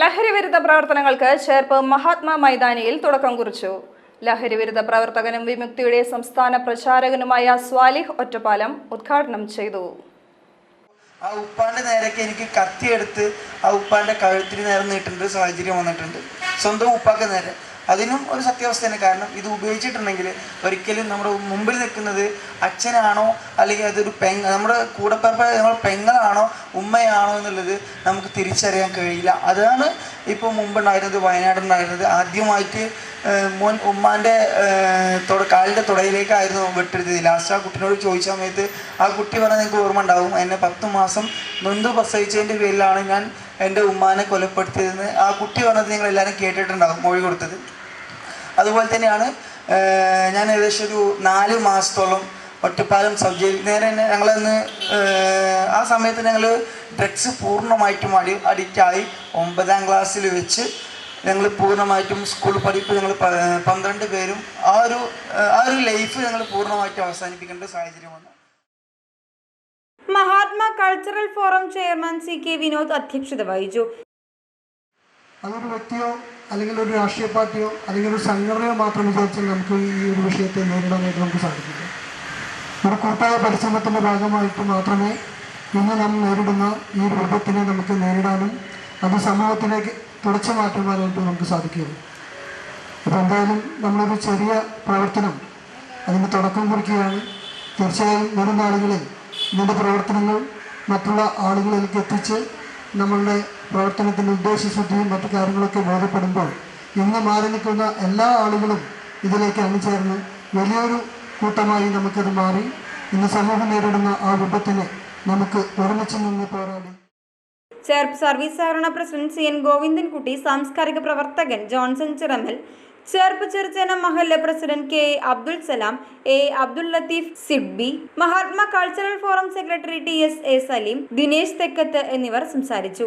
ലഹരിവിരുദ്ധ പ്രവർത്തനങ്ങൾക്ക് ചേർപ്പ് മഹാത്മാ മൈതാനിയിൽ തുടക്കം കുറിച്ചു. ലഹരിവിരുദ്ധ പ്രവർത്തകനും വിമുക്തിയുടെ സംസ്ഥാന പ്രചാരകനുമായ സ്വാലിഹ് ഒറ്റപ്പാലം ഉദ്ഘാടനം ചെയ്തു. ആ ഉപ്പാന്റെ നേരൊക്കെ എനിക്ക് കത്തിയെടുത്ത് ആ ഉപ്പാന്റെ കഴുത്തിന് നേരം നീട്ടേണ്ട സാഹചര്യം വന്നിട്ടുണ്ട്. സ്വന്തം ഉപ്പാക്ക് നേരെ. അതിനും ഒരു സത്യാവസ്ഥ തന്നെ കാരണം ഇത് ഉപയോഗിച്ചിട്ടുണ്ടെങ്കിൽ ഒരിക്കലും നമ്മുടെ മുമ്പിൽ നിൽക്കുന്നത് അച്ഛനാണോ അല്ലെങ്കിൽ അതൊരു പെങ്ങ നമ്മുടെ കൂടപ്പറപ്പ നമ്മുടെ പെങ്ങളാണോ ഉമ്മയാണോ എന്നുള്ളത് നമുക്ക് തിരിച്ചറിയാൻ കഴിയില്ല. അതാണ് ഇപ്പോൾ മുമ്പുണ്ടായിരുന്നത് വയനാടുണ്ടായിരുന്നത് ആദ്യമായിട്ട് മോൻ ഉമ്മാന്റെ തുട കാലിന്റെ തുടയിലേക്കായിരുന്നു വെട്ടെടുത്തത് ലാസ്റ്റ് ആ കുട്ടിനോട് ചോദിച്ച സമയത്ത് ആ കുട്ടി പറഞ്ഞാൽ നിങ്ങൾക്ക് ഓർമ്മ ഉണ്ടാവും. എന്നെ പത്ത് മാസം നൊന്ത് പ്രസവിച്ചതിന്റെ പേരിലാണ് ഞാൻ എന്റെ ഉമ്മാനെ കൊലപ്പെടുത്തിയതെന്ന് ആ കുട്ടി പറഞ്ഞത് നിങ്ങൾ എല്ലാവരും കേട്ടിട്ടുണ്ടാവും മൊഴി കൊടുത്തത്. അതുപോലെ തന്നെയാണ് ഞാൻ ഏകദേശം ഒരു നാല് മാസത്തോളം ഒറ്റപ്പാലം സബ് നേരെ തന്നെ ഞങ്ങളന്ന് ആ സമയത്ത് ഞങ്ങൾ ഡ്രഗ്സ് പൂർണമായിട്ടും അടി അഡിക്റ്റായി ഒമ്പതാം ക്ലാസ്സിൽ വെച്ച് ഞങ്ങൾ പൂർണമായിട്ടും സ്കൂൾ പഠിപ്പ് ഞങ്ങൾ പന്ത്രണ്ട് പേരും ആ ഒരു ആ ഒരു ലൈഫ് ഞങ്ങൾ പൂർണമായിട്ടും അവസാനിപ്പിക്കേണ്ട സാഹചര്യം വന്നു. Mahatma cultural forum chairman C K Vinod അധ്യക്ഷത വഹിച്ചു. അതൊരു വ്യക്തിയോ അല്ലെങ്കിൽ ഒരു രാഷ്ട്രീയ പാർട്ടിയോ അല്ലെങ്കിൽ ഒരു സംഘടനയോ മാത്രം വിചാരിച്ചാൽ നമുക്ക് ഈ ഒരു വിഷയത്തെ നേരിടാനായിട്ട് നമുക്ക് സാധിക്കില്ല. ഒരു കൂട്ടായ പരിശ്രമത്തിന്റെ ഭാഗമായിട്ട് മാത്രമേ ഇന്ന് നാം നേരിടുന്ന ഈ രൂപത്തിനെ നമുക്ക് നേരിടാനും അത് സമൂഹത്തിലേക്ക് തുടച്ചു മാറ്റുവാനായിട്ട് നമുക്ക് സാധിക്കുകയുള്ളൂ. അപ്പോൾ എന്തായാലും നമ്മളൊരു ചെറിയ പ്രവർത്തനം അതിന് തുടക്കം കുറിക്കുകയാണ്. തീർച്ചയായും വരും നാളുകളിൽ ഇതിന്റെ പ്രവർത്തനങ്ങൾ മറ്റുള്ള ആളുകളിലേക്ക് എത്തിച്ച് നമ്മളുടെ പ്രവർത്തനത്തിന്റെ ഉദ്ദേശശുദ്ധിയും മറ്റു കാര്യങ്ങളൊക്കെ ബോധ്യപ്പെടുമ്പോൾ ഇന്ന് മാറി നിൽക്കുന്ന എല്ലാ ആളുകളും ഇതിലേക്ക് അണിചേർന്ന് വലിയൊരു കൂട്ടമായി നമുക്കത് മാറി. ഇന്ന് സമൂഹം നേരിടുന്ന ആ വിപത്തിനെ നമുക്ക് ഒരുമിച്ച് നിന്ന് പോരാടി. ചേർപ്പ് സർവീസ് സഹകരണ പ്രസിഡന്റ് സി എൻ ഗോവിന്ദൻകുട്ടി സാംസ്കാരിക പ്രവർത്തകൻ Johnson Chiramel Cherpu Cheruchena മഹല്ല president K A Abdul Salam A Abdul Latheef Sibbi Mahatma cultural forum secretary T S A Saleem Dinesh Thekkath എന്നിവർ സംസാരിച്ചു.